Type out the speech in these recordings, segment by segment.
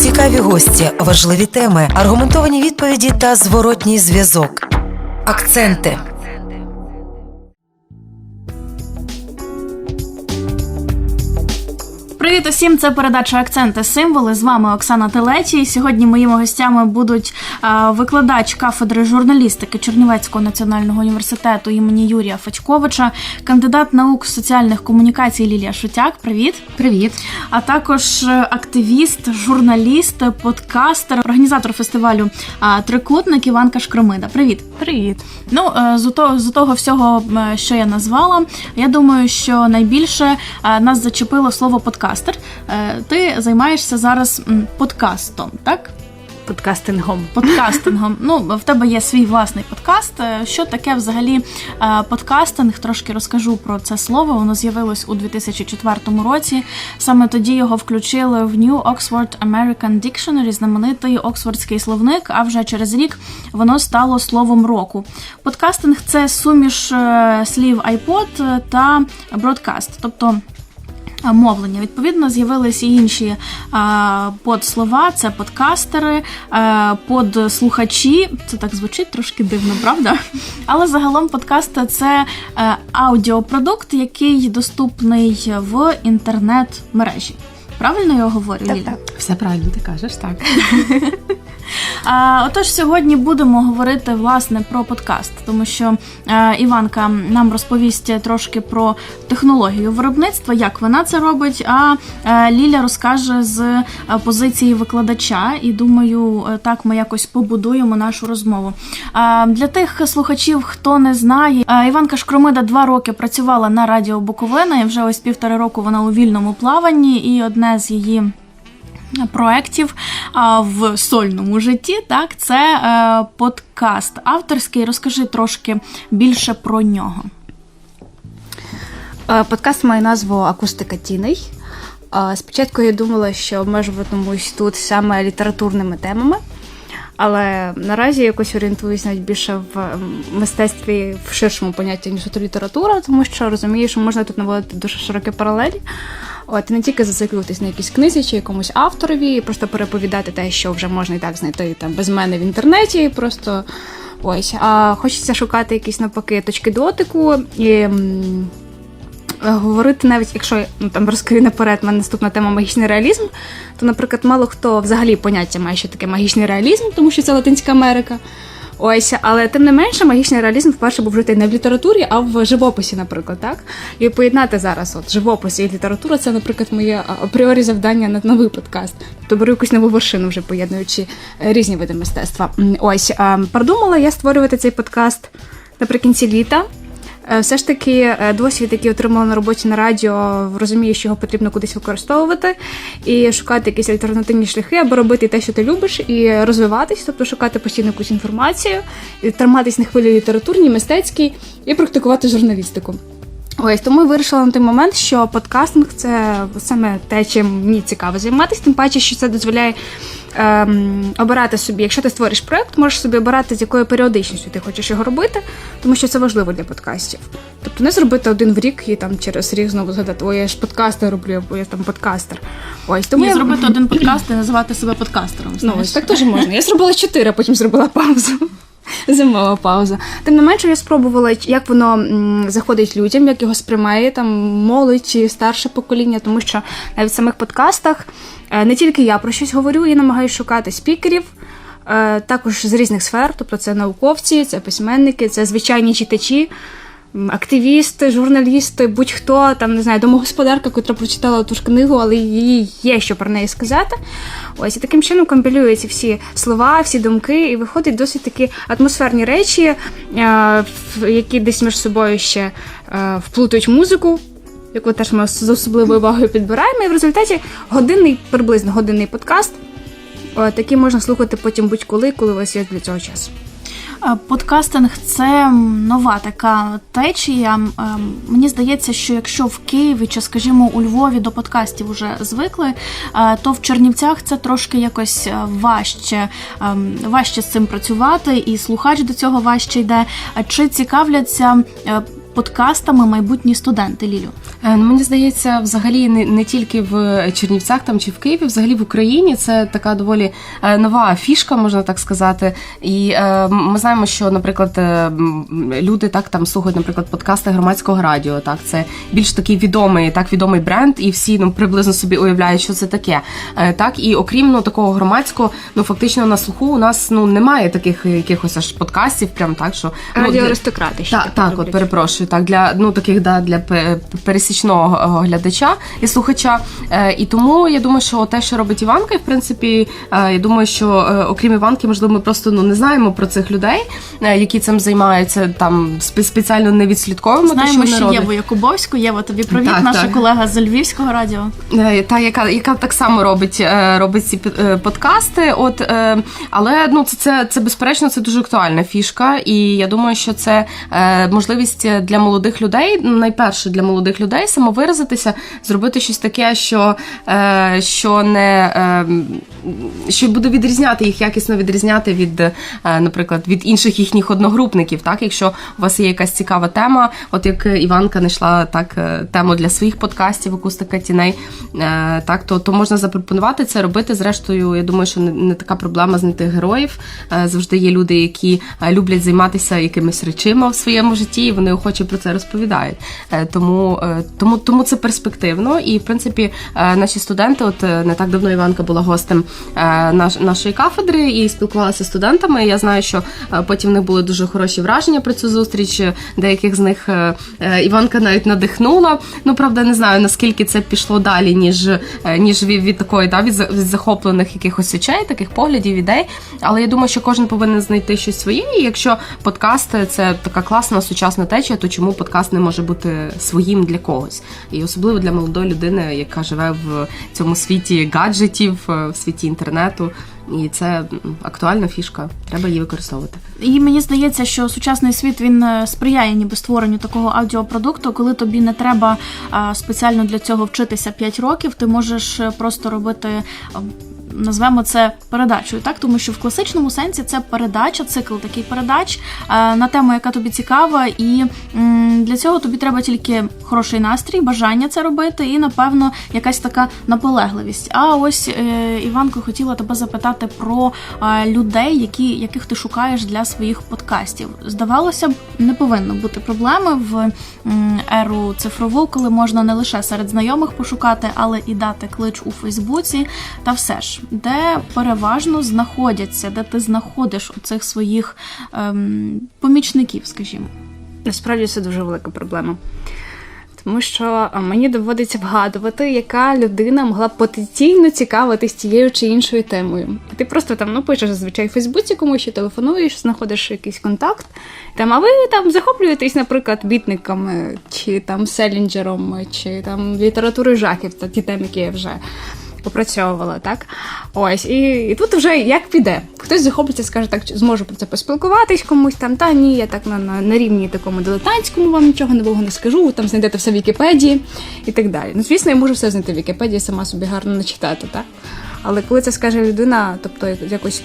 Цікаві гості, важливі теми, аргументовані відповіді та зворотній зв'язок. Акценти. Привіт усім! Це передача Акценти Символи. З вами Оксана Телечі. І Сьогодні моїми гостями будуть е, викладач кафедри журналістики Чернівецького національного університету імені Юрія Федьковича, кандидат наук соціальних комунікацій Лілія Шутяк. Привіт, привіт! А також е, активіст, журналіст, подкастер, організатор фестивалю е, Трикутник Іванка Шкромида. Привіт, привіт. Ну з того, з того всього, що я назвала, я думаю, що найбільше нас зачепило слово подкастер. Е, Ти займаєшся зараз подкастом, так? Подкастингом. Подкастингом. Ну, в тебе є свій власний подкаст. Е, Що таке взагалі е, подкастинг? Трошки розкажу про це слово. Воно з'явилось у 2004 році. Саме тоді його включили в New Oxford American Dictionary, знаменитий Оксфордський словник. А вже через рік воно стало словом року. Подкастинг це суміш слів iPod та broadcast, тобто. Мовлення відповідно з'явились і інші подслова. Це подкастери, подслухачі. Це так звучить трошки дивно, правда? Але загалом подкаст це е, аудіопродукт, який доступний в інтернет-мережі. Правильно я говорю? Так, Ліля? так. Все правильно ти кажеш, так. А, отож, сьогодні будемо говорити власне про подкаст, тому що е, Іванка нам розповість трошки про технологію виробництва, як вона це робить. А е, Ліля розкаже з е, позиції викладача, і думаю, так ми якось побудуємо нашу розмову. А, для тих слухачів, хто не знає, Іванка Шкромида два роки працювала на радіо Буковина, і вже ось півтора року вона у вільному плаванні, і одне з її проєктів в сольному житті. Так, це е, подкаст авторський. Розкажи трошки більше про нього. Е, Подкаст має назву Акустика тіней. Е, Спочатку я думала, що обмежуватимусь тут саме літературними темами, але наразі якось орієнтуюсь навіть більше в ем, мистецтві в ширшому понятті, ніж ото література, тому що розумію, що можна тут наводити дуже широкі паралелі. От не тільки зациклюватись на якійсь книзі чи якомусь авторові, і просто переповідати те, що вже можна і так знайти там без мене в інтернеті, і просто ось. А хочеться шукати якісь навпаки точки дотику і. м, Говорити навіть, якщо ну там розкрию наперед, мене наступна тема магічний реалізм, то, наприклад, мало хто взагалі поняття має, що таке магічний реалізм, тому що це Латинська Америка. Ось, але тим не менше, магічний реалізм вперше був вжитий не в літературі, а в живописі, наприклад, так? І поєднати зараз от живопис і література це, наприклад, моє апріорі завдання на новий подкаст. Тобто беру якусь нову вершину, вже поєднуючи е, різні види мистецтва. Ось продумала я створювати цей подкаст наприкінці літа. Е, Все ж таки, е, досвід, який отримала на роботі на радіо, розумію, що його потрібно кудись використовувати і шукати якісь альтернативні шляхи, або робити те, що ти любиш, і розвиватись, тобто шукати постійно якусь інформацію, і триматись на хвилі літературній, мистецькій і практикувати журналістику. Ось тому я вирішила на той момент, що подкастинг це саме те, чим мені цікаво займатися, тим паче, що це дозволяє ем, обирати собі, якщо ти створиш проект, можеш собі обирати, з якою періодичністю ти хочеш його робити, тому що це важливо для подкастів. Тобто не зробити один в рік і там через рік знову згадати, ой, я ж подкасти роблю, або я там подкастер. Ось тому я зробити один подкаст і називати себе подкастером. Ну, ось так теж можна. Я зробила чотири, а потім зробила паузу. Зимова пауза. Тим не менше, я спробувала, як воно заходить людям, як його сприймає там молодь чи старше покоління, тому що навіть в самих подкастах е, не тільки я про щось говорю, я намагаюся шукати спікерів. е, Також з різних сфер, тобто це науковці, це письменники, це звичайні читачі, активісти, журналісти, будь-хто там не знаю, домогосподарка, котра прочитала ту ж книгу, але їй є що про неї сказати. Ось і таким чином компілюються всі слова, всі думки, і виходять досить такі атмосферні речі, е, які десь між собою ще е, вплутують музику. Яку теж ми з особливою увагою підбираємо, і в результаті годинний, приблизно годинний подкаст, е, такий можна слухати потім будь-коли, коли у вас є для цього час. Подкастинг це нова така течія. Ем, Мені здається, що якщо в Києві чи, скажімо, у Львові до подкастів вже звикли, е, то в Чернівцях це трошки якось е, важче, ем, важче з цим працювати, і слухач до цього важче йде. Чи цікавляться е, подкастами майбутні студенти, Лілю? Е, Ну, мені здається, взагалі не, не тільки в Чернівцях там чи в Києві, взагалі в Україні це така доволі е, нова фішка, можна так сказати. І е, ми знаємо, що, наприклад, е, люди так там слухають, наприклад, подкасти громадського радіо. Так, це більш такий відомий, так відомий бренд, і всі ну приблизно собі уявляють, що це таке. Е, так, і окрім ну такого громадського, ну фактично на слуху у нас ну немає таких якихось аж подкастів, прям так, що ну, Радіоаристократи ще так, таке так, от роблять. Перепрошую, так для ну таких да для пе- пересічного е, глядача і слухача. Е, І тому я думаю, що те, що робить Іванка, і в принципі, е, я думаю, що окрім Іванки, можливо, ми просто ну не знаємо про цих людей, які цим займаються. Там спеціально не відслідковуємо. Знаємо, вони що роблять. Єву Якубовську. Єва, тобі привіт, Так, наша так. колега з Львівського радіо. Та яка, яка так само робить, робить ці подкасти. От але ну це, це, це безперечно це дуже актуальна фішка, і я думаю, що це можливість для молодих людей, ну, найперше для молодих людей самовиразитися, зробити щось таке, що, е, що не е, що буде відрізняти їх, якісно відрізняти від, е, наприклад, від інших їхніх одногрупників. Так, якщо у вас є якась цікава тема, от як Іванка знайшла так тему для своїх подкастів акустика тіней, так то, то можна запропонувати це робити. Зрештою, я думаю, що не, не така проблема знайти героїв. Завжди є люди, які люблять займатися якимись речима в своєму житті, і вони охоче про це розповідають. Е, Тому, е, тому, тому це перспективно. І в принципі, е, наші студенти, от не так давно Іванка була гостем наш, нашої кафедри і спілкувалася з студентами. Я знаю, що потім в них були дуже хороші враження про цю зустріч. Деяких з них Іванка навіть надихнула. Ну правда, не знаю наскільки це пішло далі, ніж, ніж від, від такої да, від захоплених якихось очей, таких поглядів, ідей. Але я думаю, що кожен повинен знайти щось своє. І якщо подкаст це така класна сучасна течія, то чому подкаст не може бути своїм для когось? І особливо для молодої людини, яка живе в цьому світі гаджетів, е, в світі інтернету. І це актуальна фішка. Треба її використовувати. І мені здається, що сучасний світ він е, сприяє ніби створенню такого аудіопродукту, коли тобі не треба спеціально для цього вчитися 5 років. Ти можеш е, просто робити. Назвемо це передачею, так тому що в класичному сенсі це передача, цикл такий передач е, на тему, яка тобі цікава, і для цього тобі треба тільки хороший настрій, бажання це робити, і напевно якась така наполегливість. А ось е, Іванко хотіла тебе запитати про е, людей, які, яких ти шукаєш для своїх подкастів. Здавалося б, не повинно бути проблеми в еру цифрову, коли можна не лише серед знайомих пошукати, але і дати клич у Фейсбуці. Та все ж, де переважно знаходяться, де ти знаходиш оцих своїх ем, помічників, скажімо. Насправді це дуже велика проблема. Тому що мені доводиться вгадувати, яка людина могла потенційно цікавитись тією чи іншою темою. Ти просто там ну, пишеш зазвичай в Фейсбуці комусь чи телефонуєш, знаходиш якийсь контакт, там, а ви там захоплюєтесь, наприклад, бітниками, чи там селінджером, чи там літературою жахів, та ті теми, які я вже попрацьовувала, так? Ось, і, і тут вже як піде. Хтось захопиться, скаже, так, зможу про це поспілкуватись комусь там, та ні, я так на, на, на рівні такому дилетантському вам нічого нового не скажу, там знайдете все в Вікіпедії і так далі. Ну, звісно, я можу все знайти в Вікіпедії, сама собі гарно начитати, так? Але коли це скаже людина, тобто якось.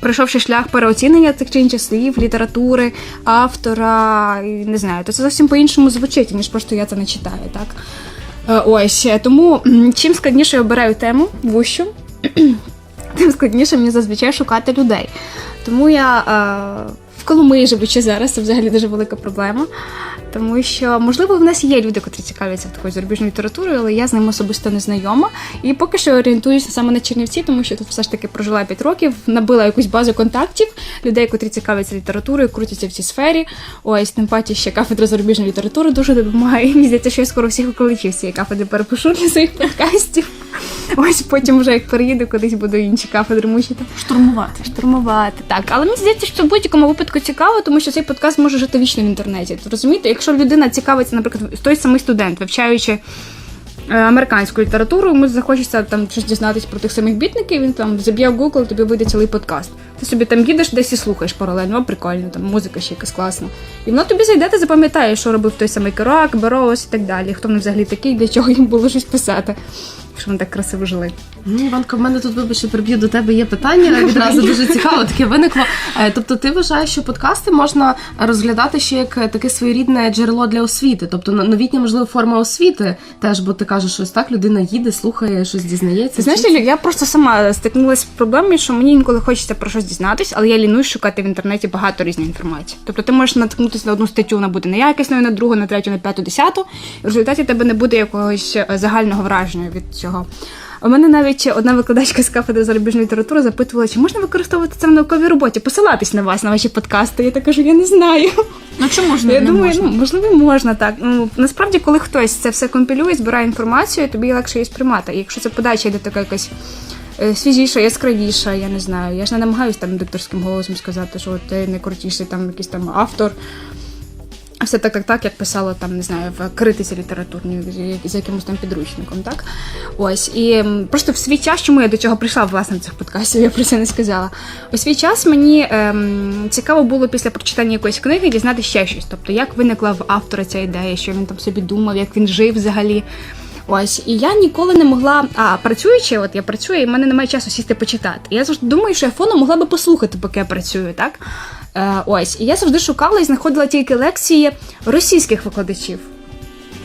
Пройшовши шлях переоцінення цих чи інших слів, літератури, автора, не знаю, то це зовсім по-іншому звучить, ніж просто я це не читаю, так? Е, Ось тому чим складніше я обираю тему вущу, тим складніше мені зазвичай шукати людей. Тому я е, в Коломиї живучи зараз, це взагалі дуже велика проблема. Тому що, можливо, в нас є люди, котрі цікавляться такою зарубіжною літературою, але я з ними особисто не знайома. І поки що орієнтуюся саме на Чернівці, тому що тут все ж таки прожила 5 років, набила якусь базу контактів, людей, котрі цікавляться літературою, крутяться в цій сфері. Ось, тим паче ще кафедра зарубіжної літератури дуже допомагає. І Мені здається, що я скоро всіх викладачів цієї кафедри перепишу для своїх подкастів. Ось потім, вже як переїду, кудись буду інші кафедри мучити Штурмувати. штурмувати. Так, але мені здається, що в будь-якому випадку цікаво, тому що цей подкаст може жити вічно в інтернеті. Розумієте, якщо людина цікавиться, наприклад, той самий студент, вивчаючи е, американську літературу, йому захочеться там щось дізнатись про тих самих бітників, він там заб'є в Google, тобі вийде цілий подкаст. Ти собі там їдеш десь і слухаєш паралельно, о, прикольно, там музика ще якась класна. І воно тобі зайде, ти запам'ятаєш, що робив той самий Керак, Бероус і так далі. Хто вони взагалі такий, для чого їм було щось писати, що вони так красиво жили. Ну, Іванка, в мене тут вибачте, приб'ю до тебе є питання. Відразу дуже цікаво таке виникло. Е, Тобто, ти вважаєш, що подкасти можна розглядати ще як е, таке своєрідне джерело для освіти, тобто но- новітня, можливо, форма освіти теж, бо ти кажеш, що ось так людина їде, слухає, щось дізнається. Ти знаєш, вчиться. Я просто сама стикнулася з проблемою, що мені інколи хочеться про щось дізнатись, але я лінуюсь шукати в інтернеті багато різної інформації. Тобто ти можеш наткнутися на одну статтю, вона буде неякісною, на другу, на третю, на п'яту, десяту. І в результаті тебе не буде якогось е, загального враження від цього. У мене навіть одна викладачка з кафедри зарубіжної літератури запитувала, чи можна використовувати це в науковій роботі, посилатись на вас, на ваші подкасти. Я так кажу, я не знаю. Ну чому не, Я не думаю, можна? ну можливо, можна так. Ну насправді, коли хтось це все компілює, збирає інформацію, тобі легше її сприймати. І якщо це подача йде така якась свіжіша, яскравіша, я не знаю. Я ж не намагаюся там дикторським голосом сказати, що ти найкрутіший там якийсь там автор. Все так, так, так, як писала там, не знаю, в критиці літературній з якимось там підручником, так? Ось. І просто в свій час, чому я до цього прийшла, власне, цих подкастів, я про це не сказала. У свій час мені ем, цікаво було після прочитання якоїсь книги дізнати ще щось. Тобто, як виникла в автора ця ідея, що він там собі думав, як він жив взагалі. Ось, і я ніколи не могла. А працюючи, от я працюю, і в мене немає часу сісти почитати. Я завжди думаю, що я фоном могла би послухати, поки я працюю, так? Е, ось, і я завжди шукала і знаходила тільки лекції російських викладачів.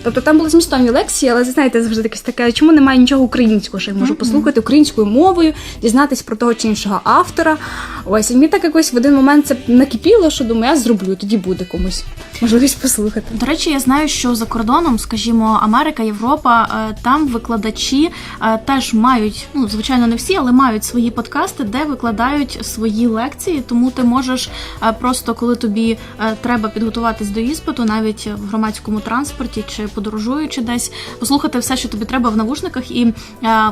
Тобто там були змістовні лекції, але знаєте, завжди якесь таке, чому немає нічого українського, що я можу послухати українською мовою, дізнатись про того чи іншого автора. Ось, і мені так якось в один момент це накипіло, що думаю, я зроблю, тоді буде комусь можливість послухати. До речі, я знаю, що за кордоном, скажімо, Америка, Європа, е, там викладачі е, теж мають, ну звичайно, не всі, але мають свої подкасти, де викладають свої лекції. Тому ти можеш е, просто, коли тобі треба підготуватись до іспиту, навіть в громадському транспорті чи подорожуючи десь, послухати все, що тобі треба в навушниках, і е,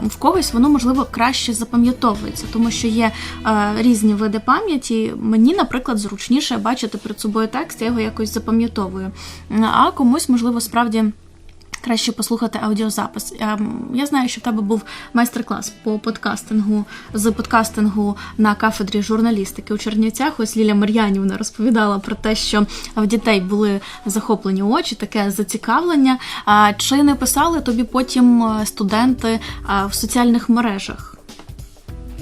в когось воно можливо краще запам'ятовується, тому що є е, різні види пам'яті. Мені, наприклад, зручніше бачити перед собою текст, я його якось запам'ятовую. А комусь, можливо, справді. Краще послухати аудіозапис. Я знаю, що в тебе був майстер-клас по подкастингу з подкастингу на кафедрі журналістики у Чернівцях. Ось Ліля Мар'янівна розповідала про те, що в дітей були захоплені очі, таке зацікавлення. Чи не писали тобі потім е, студенти е, в соціальних мережах?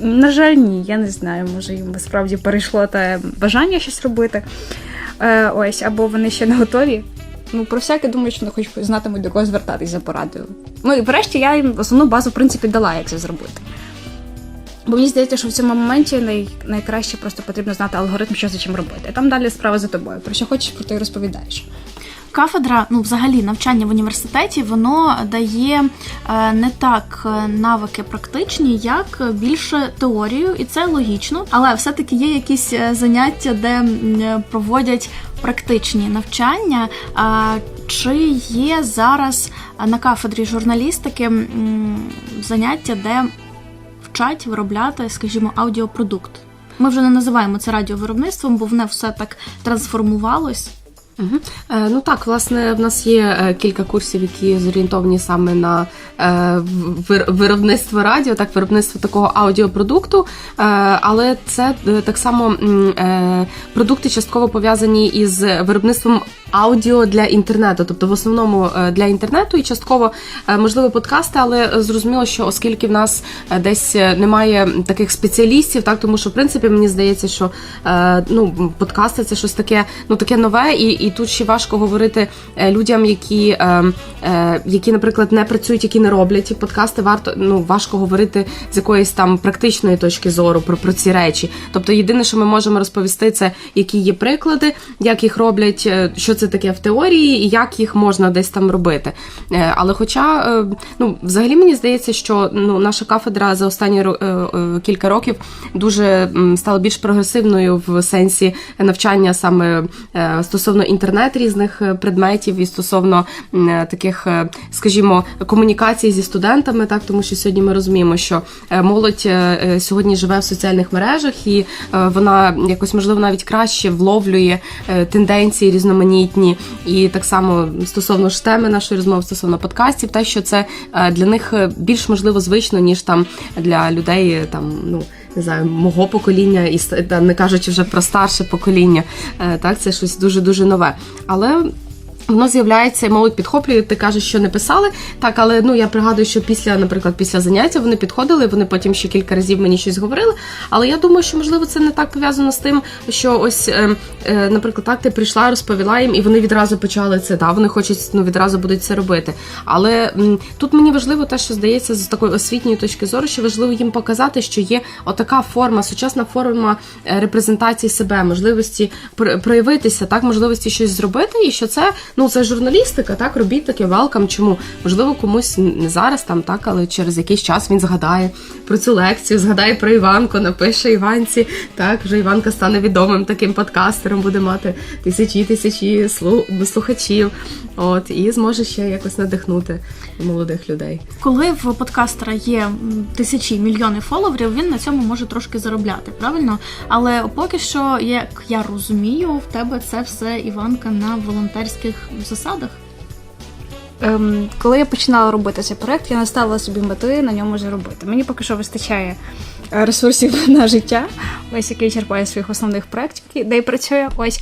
На жаль, ні, я не знаю, може їм справді перейшло те бажання щось робити. Е, ось, або вони ще не готові. Ну, про всяке думаю, що не хоч знатимуть до кого звертатись за порадою. Ну і врешті я їм основну базу, в принципі, дала, як це зробити. Бо мені здається, що в цьому моменті най, найкраще просто потрібно знати алгоритм, що за чим робити. А там далі справа за тобою. Про що хочеш, про те й розповідаєш. Кафедра, ну взагалі навчання в університеті, воно дає е, не так е, навики практичні, як більше теорію, і це логічно. Але все-таки є якісь е, заняття, де проводять практичні навчання. Чи є зараз на кафедрі журналістики заняття, де вчать виробляти, скажімо, аудіопродукт? Ми вже не називаємо це радіовиробництвом, бо воно все так трансформувалось. Е, Ну так, власне, в нас є е, кілька курсів, які зорієнтовані саме на е, виробництво радіо, так, виробництво такого аудіопродукту. Але це так само продукти частково пов'язані із виробництвом аудіо для інтернету, тобто в основному для інтернету і частково можливо подкасти, але зрозуміло, що оскільки в нас десь немає таких спеціалістів, так тому що в принципі мені здається, що ну подкасти це щось таке, ну таке нове, і, і тут ще важко говорити е, людям, які, е, е, які, наприклад, не працюють, які не роблять подкасти. Варто ну важко говорити з якоїсь там практичної точки зору про, про ці речі. Тобто, єдине, що ми можемо розповісти, це які є приклади, як їх роблять, е, що це таке в теорії, і як їх можна десь там робити. Але, хоча, ну взагалі мені здається, що ну наша кафедра за останні кілька років дуже стала більш прогресивною в сенсі навчання саме стосовно інтернет різних е, предметів і стосовно е, таких, е, скажімо, комунікацій зі студентами, так тому що сьогодні ми розуміємо, що молодь сьогодні живе в соціальних мережах, і вона якось можливо навіть краще вловлює тенденції різноманітні, і так само стосовно ж теми нашої розмови стосовно подкастів, те, що це для них більш можливо звично, ніж там для людей там ну. Не знаю, мого покоління і не кажучи вже про старше покоління, Е, так це щось дуже дуже нове. Але Воно з'являється, молодь підхоплює. Ти кажеш, що не писали. Так, але ну я пригадую, що після, наприклад, після заняття вони підходили, вони потім ще кілька разів мені щось говорили. Але я думаю, що можливо це не так пов'язано з тим, що ось, е, е, наприклад, так ти прийшла, розповіла їм, і вони відразу почали це. Да, вони хочуть ну відразу будуть це робити. Але м, тут мені важливо те, що здається, з такої освітньої точки зору, що важливо їм показати, що є отака форма, сучасна форма е, репрезентації себе, можливості пр- проявитися, так, можливості щось зробити, і що це ну це журналістика, так робіть таке велкам. Чому можливо комусь не зараз там, так, але через якийсь час він згадає про цю лекцію, згадає про Іванку, напише Іванці. Так, вже Іванка стане відомим таким подкастером, буде мати тисячі тисячі слухачів. От і зможе ще якось надихнути молодих людей. Коли в подкастера є тисячі мільйони фоловерів, він на цьому може трошки заробляти, правильно? Але поки що, як я розумію, в тебе це все Іванка на волонтерських засадах. Ем, коли я починала робити цей проект, я не ставила собі мети на ньому заробити. Мені поки що вистачає е, ресурсів на життя, ось який черпає своїх основних проєктів, де й працює. Ось.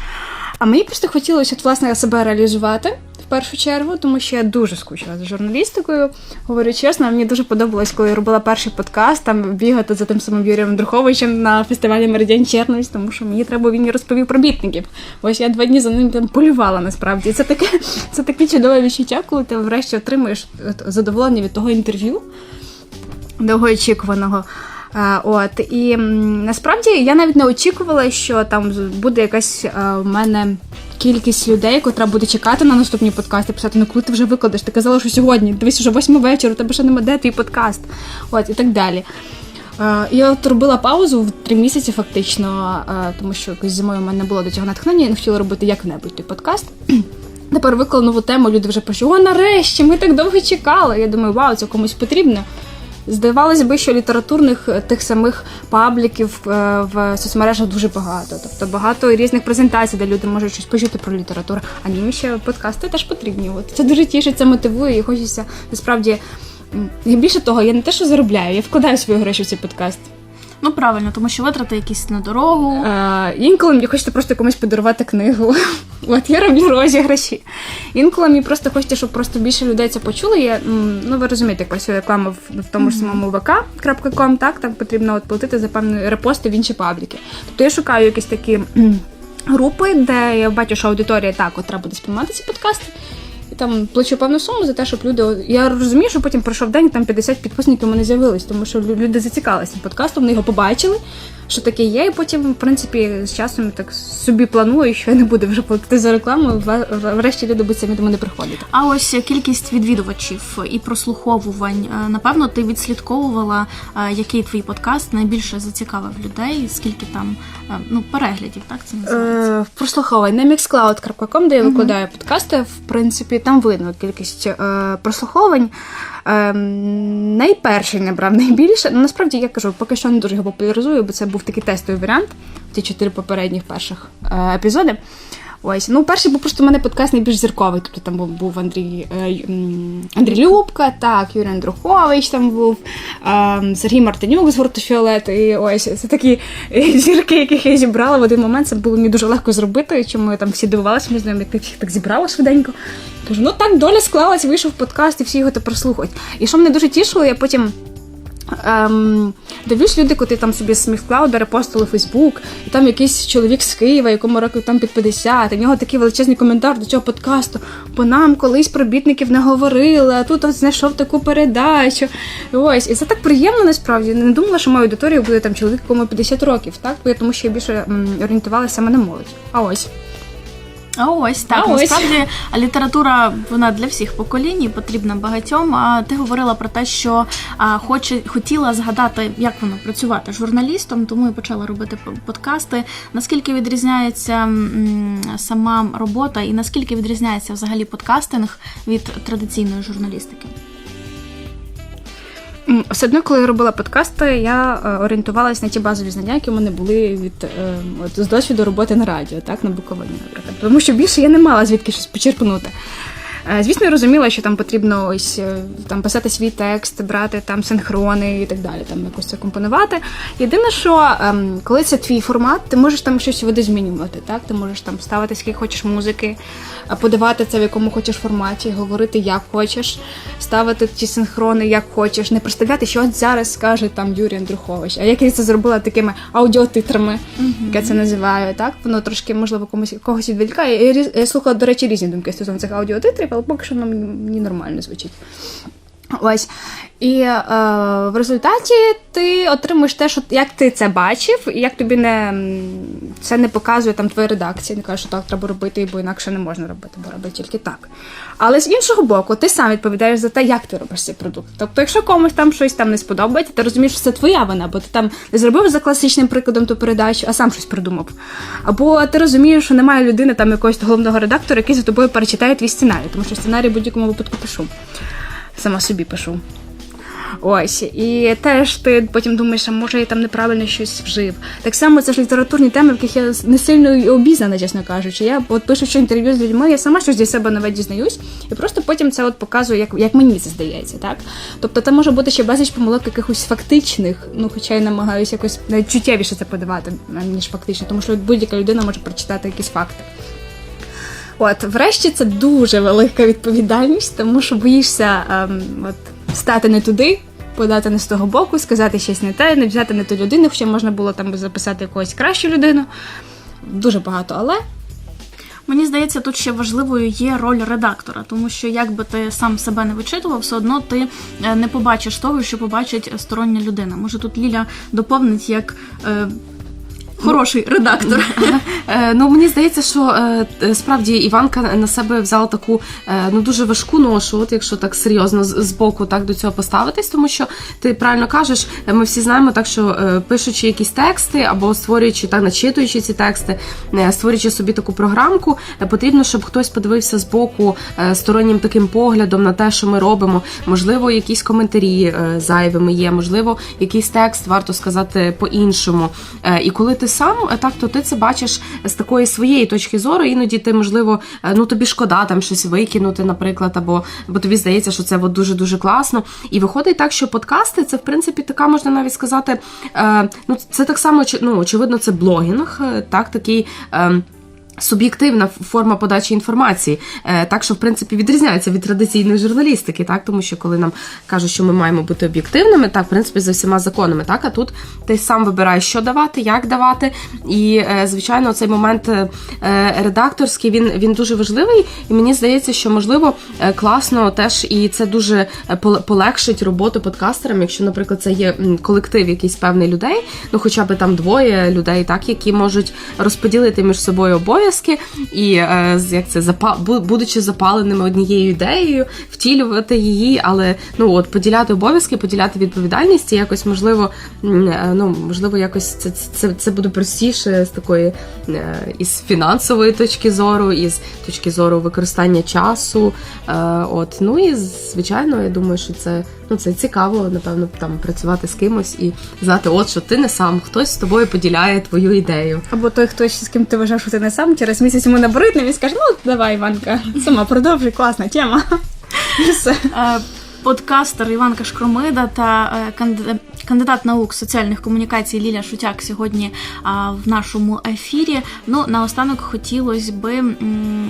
А мені просто хотілося от, власне себе реалізувати першу чергу, тому що я дуже скучила за журналістикою. Говорю чесно, мені дуже подобалось, коли я робила перший подкаст, там бігати за тим самим Юрієм Андруховичем на фестивалі Меридіан Черновість, тому що мені треба він розповів про бітників. Ось я два дні за ним там полювала насправді. Це таке, це таке чудове відчуття, коли ти врешті отримуєш задоволення від того інтерв'ю довгоочікуваного. От і насправді я навіть не очікувала, що там буде якась а, в мене кількість людей, котра буде чекати на наступні подкасти, писати, ну коли ти вже викладеш, ти казала, що сьогодні, дивись, вже восьма вечора, у тебе ще нема де твій подкаст. От і так далі. Е, Я от робила паузу в три місяці, фактично, е, тому що якось зимою в мене не було до цього натхнення, я не хотіла робити як-небудь той подкаст. Тепер виклала нову тему, люди вже пишуть, о, нарешті, ми так довго чекали. Я думаю, вау, це комусь потрібно. Здавалось би, що літературних е, тих самих пабліків е, в соцмережах дуже багато. Тобто багато різних презентацій, де люди можуть щось почути про літературу. А ні, ще подкасти теж потрібні. От це дуже тішить, це мотивує і хочеться насправді. Більше того, я не те, що заробляю, я вкладаю свої гроші в цей подкаст. Ну правильно, тому що витрати якісь на дорогу. Е, інколи мені хочеться просто комусь подарувати книгу. От я роблю розіграші. Інколи мені просто хочеться, щоб просто більше людей це почули. Я, ну ви розумієте, як працює реклама в, в тому ж самому vk.com, так там потрібно от платити за певні репости в інші пабліки. Тобто я шукаю якісь такі групи, де я бачу, що аудиторія так, от треба буде сприймати ці подкасти. Там плачу певну суму за те, щоб люди. Я розумію, що потім пройшов день, там 50 підписників у мене з'явилось, тому що лю- люди зацікавилися подкастом, вони його побачили, що таке є, і потім, в принципі, з часом так собі планую, що я не буду вже платити за рекламу. Врешті люди будуть самі до мене приходити. А ось кількість відвідувачів і прослуховувань. Е, Напевно, ти відслідковувала, е, який твій подкаст найбільше зацікавив людей, скільки там е, ну, переглядів, так це називається. Е, прослуховувай на mixcloud.com, де я викладаю подкасти. В принципі, там видно кількість е, прослуховувань. Е, найперший набрав найбільше. Ну, насправді я кажу, поки що не дуже його популяризую, бо це був такий тестовий варіант. Ті чотири попередніх перших е, епізоди. Ось, ну перший був просто у мене подкаст найбільш зірковий. Тобто там був, Андрій, е, Андрій Любка, так, Юрій Андрухович там був, е, Сергій Мартинюк з гурту Фіолет. І ось це такі е, зірки, яких я зібрала в один момент. Це було мені дуже легко зробити. Чому там всі дивувалися, ми знаємо, як ти всіх так зібрала швиденько. Кажу, ну так доля склалась, вийшов подкаст, і всі його тепер слухають. І що мене дуже тішило, я потім. Ем, дивлюсь люди, котрі там собі з Міхклауда репостили Фейсбук, і там якийсь чоловік з Києва, якому років там під 50, і в нього такий величезний коментар до цього подкасту. Бо нам колись про бітників не говорили, а тут от знайшов таку передачу. Ось, і це так приємно насправді. Не думала, що моя аудиторія буде там чоловік, якому 50 років, так? Бо я тому що я більше м, орієнтувалася саме на молодь. А ось. А ось так. А ось. Насправді література вона для всіх поколінь і потрібна багатьом. А ти говорила про те, що а, хоче, хотіла згадати, як воно працювати журналістом, тому і почала робити подкасти. Наскільки відрізняється м, сама робота, і наскільки відрізняється взагалі подкастинг від традиційної журналістики? Все одно, коли я робила подкасти, я орієнтувалася орієнтувалась на ті базові знання, які в мене були від е, от, з досвіду роботи на радіо, так, на Буковині, наприклад. Тому що більше я не мала звідки щось почерпнути. Е, Звісно, я розуміла, що там потрібно ось е, там писати свій текст, брати там синхрони і так далі, там якось це компонувати. Єдине, що ем, коли це твій формат, ти можеш там щось видозмінювати, так? Ти можеш там ставити скільки хочеш музики, подавати це в якому хочеш форматі, говорити як хочеш, ставити ті синхрони як хочеш, не представляти, що от зараз скаже там Юрій Андрухович. А як я це зробила такими аудіотитрами, як я це називаю, так? Воно трошки, можливо, комусь когось відволікає. Я, я слухала, до речі, різні думки стосовно цих аудіотитрів, але поки що воно мені, нормально звучить. Ось. І е, в результаті ти отримуєш те, що як ти це бачив, і як тобі не це не показує там твоя редакція, не каже, що так треба робити, бо інакше не можна робити, бо робить тільки так. Але з іншого боку, ти сам відповідаєш за те, як ти робиш цей продукт. Тобто, якщо комусь там щось там не сподобається, ти розумієш, що це твоя вина, бо ти там не зробив за класичним прикладом ту передачу, а сам щось придумав. Або ти розумієш, що немає людини, там якогось головного редактора, який за тобою перечитає твій сценарій, тому що сценарій в будь-якому випадку пишу. Сама собі пишу. Ось, і теж ти потім думаєш, а може я там неправильно щось вжив. Так само це ж літературні теми, в яких я не сильно обізнана, чесно кажучи. Я от пишучи інтерв'ю з людьми, я сама щось для себе нове дізнаюсь, і просто потім це от показую, як, як мені це здається, так? Тобто це може бути ще безліч помилок якихось фактичних, ну хоча я намагаюся якось навіть чуттєвіше це подавати, ніж фактично, тому що будь-яка людина може прочитати якісь факти. От, врешті, це дуже велика відповідальність, тому що боїшся ем, от, стати не туди, подати не з того боку, сказати щось не те, не взяти не ту людину, хоча можна було там записати якусь кращу людину. Дуже багато, але Мені здається, тут ще важливою є роль редактора, тому що як би ти сам себе не вичитував, все одно ти е, не побачиш того, що побачить стороння людина. Може, тут Ліля доповнить як. Хороший редактор. Е, Ну мені здається, що е, справді Іванка на себе взяла таку е, ну дуже важку ношу, от якщо так серйозно з, боку так до цього поставитись, тому що ти правильно кажеш, ми всі знаємо так, що пишучи якісь тексти або створюючи так, начитуючи ці тексти, створюючи собі таку програмку, потрібно, щоб хтось подивився з боку стороннім таким поглядом на те, що ми робимо. Можливо, якісь коментарі зайвими є, можливо, якийсь текст варто сказати по-іншому. І коли ти сам е, так, то ти це бачиш з такої своєї точки зору. Іноді ти, можливо, е, ну тобі шкода там щось викинути, наприклад, або бо тобі здається, що це дуже дуже класно. І виходить так, що подкасти це в принципі така можна навіть сказати. е, Ну це так само ну, очевидно, це блогінг, так такий. Суб'єктивна форма подачі інформації, Е, так що в принципі відрізняється від традиційної журналістики, так? Тому що коли нам кажуть, що ми маємо бути об'єктивними, так в принципі за всіма законами, так? А тут ти сам вибираєш, що давати, як давати. І е, звичайно, цей момент е, редакторський він, він дуже важливий, і мені здається, що можливо класно теж і це дуже поле- полегшить роботу подкастерам, якщо, наприклад, це є колектив якийсь певний людей, ну хоча б там двоє людей, так які можуть розподілити між собою обов'язки і е, як це будучи запаленими однією ідеєю, втілювати її, але ну от поділяти обов'язки, поділяти відповідальність і якось можливо, е, ну можливо, якось це, це, це буде простіше з такої е, із фінансової точки зору, із точки зору використання часу. От ну і звичайно, я думаю, що це ну це цікаво, напевно, там працювати з кимось і знати, от що ти не сам, хтось з тобою поділяє твою ідею. або той хтось, з ким ти вважав, що ти не сам, через місяць йому набридне, він скаже, ну давай, Іванка, сама продовжуй, класна тема. І все. Подкастер Іванка Шкромида та е, кандидат наук соціальних комунікацій Ліля Шутяк сьогодні в нашому ефірі. Ну, наостанок хотілося би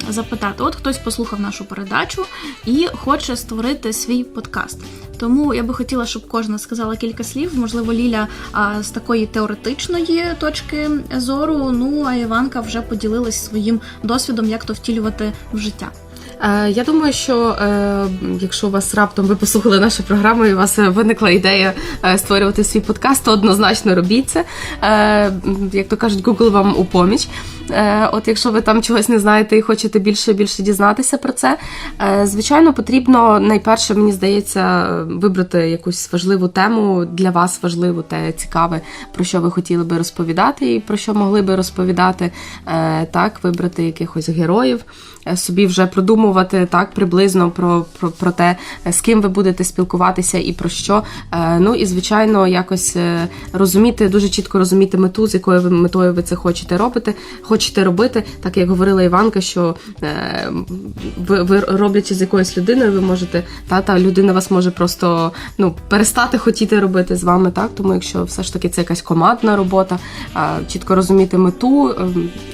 запитати: от хтось послухав нашу передачу і хоче створити свій подкаст. Тому я би хотіла, щоб кожна сказала кілька слів. Можливо, Ліля з такої теоретичної точки зору. Ну а Іванка вже поділилась своїм досвідом, як то втілювати в життя. Е, Я думаю, що е, якщо у вас раптом ви послухали нашу програму і у вас виникла ідея е, створювати свій подкаст, то однозначно робіть це. Е, Як то кажуть, Google вам у поміч. Е, От якщо ви там чогось не знаєте і хочете більше і більше дізнатися про це, е, звичайно, потрібно найперше, мені здається, вибрати якусь важливу тему для вас важливу те цікаве, про що ви хотіли би розповідати, і про що могли би розповідати. Е, Так, вибрати якихось героїв, е, собі вже продумувати так приблизно про, про, про те, е, з ким ви будете спілкуватися і про що. Е, Ну і звичайно, якось е, розуміти, дуже чітко розуміти мету, з якою ви метою ви це хочете робити, хочете робити, так як говорила Іванка, що ви, ви роблячи з якоюсь людиною, ви можете та та людина вас може просто ну перестати хотіти робити з вами, так тому якщо все ж таки це якась командна робота, чітко розуміти мету, е,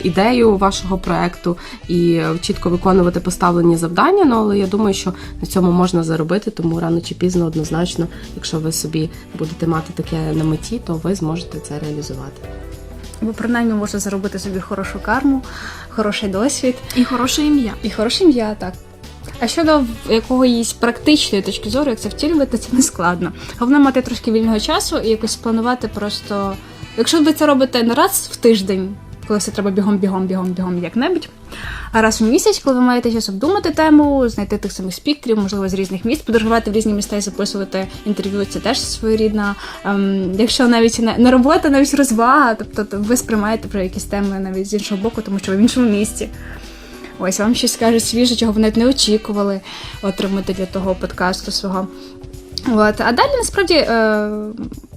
ідею вашого проекту і чітко виконувати поставлені завдання. Ну але я думаю, що на цьому можна заробити, тому рано чи пізно однозначно, якщо ви собі будете мати таке на меті, то ви зможете це реалізувати. Бо принаймні можна заробити собі хорошу карму, хороший досвід І хороше ім'я. і хороше ім'я, так. А щодо якоїсь практичної точки зору, як це втілювати, це не складно. Головне мати трошки вільного часу і якось планувати просто. Якщо ви це робите не раз в тиждень, коли все треба бігом, бігом, бігом, бігом, як-небудь, а раз в місяць, коли ви маєте час обдумати тему, знайти тих самих спікерів, можливо, з різних міст, подорожувати в різні міста і записувати інтерв'ю, це теж своєрідна. Ем, якщо навіть не, не робота, навіть розвага, тобто то ви сприймаєте про якісь теми навіть з іншого боку, тому що ви в іншому місті. Ось вам щось скажуть свіже, чого ви навіть не очікували отримати для того подкасту свого. От. А далі насправді. Е-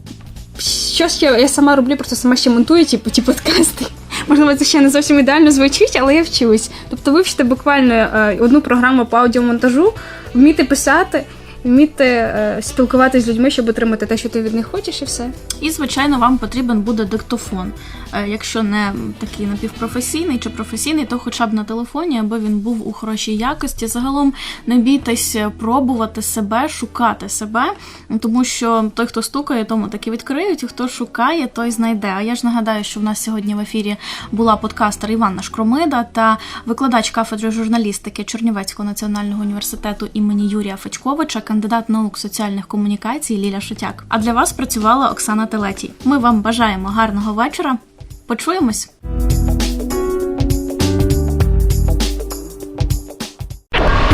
що ще я сама роблю, просто сама ще монтую ті, ті подкасти. Можливо, це ще не зовсім ідеально звучить, але я вчусь. Тобто вивчити буквально е, одну програму по аудіомонтажу, вміти писати, вміти е, спілкуватися з людьми, щоб отримати те, що ти від них хочеш, і все. І, звичайно, вам потрібен буде диктофон. Е, Якщо не такий напівпрофесійний чи професійний, то хоча б на телефоні, аби він був у хорошій якості. Загалом не бійтесь пробувати себе, шукати себе, тому що той, хто стукає, тому таки відкриють, і хто шукає, той знайде. А я ж нагадаю, що в нас сьогодні в ефірі була подкастер Іванна Шкромида та викладач кафедри журналістики Чернівецького національного університету імені Юрія Федьковича, кандидат наук соціальних комунікацій Ліля Шутяк. А для вас працювала Оксана Телетій. Ми вам бажаємо гарного вечора. Почуємось.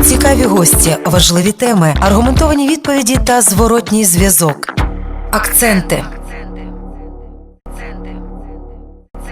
Цікаві гості, важливі теми, аргументовані відповіді та зворотній зв'язок. Акценти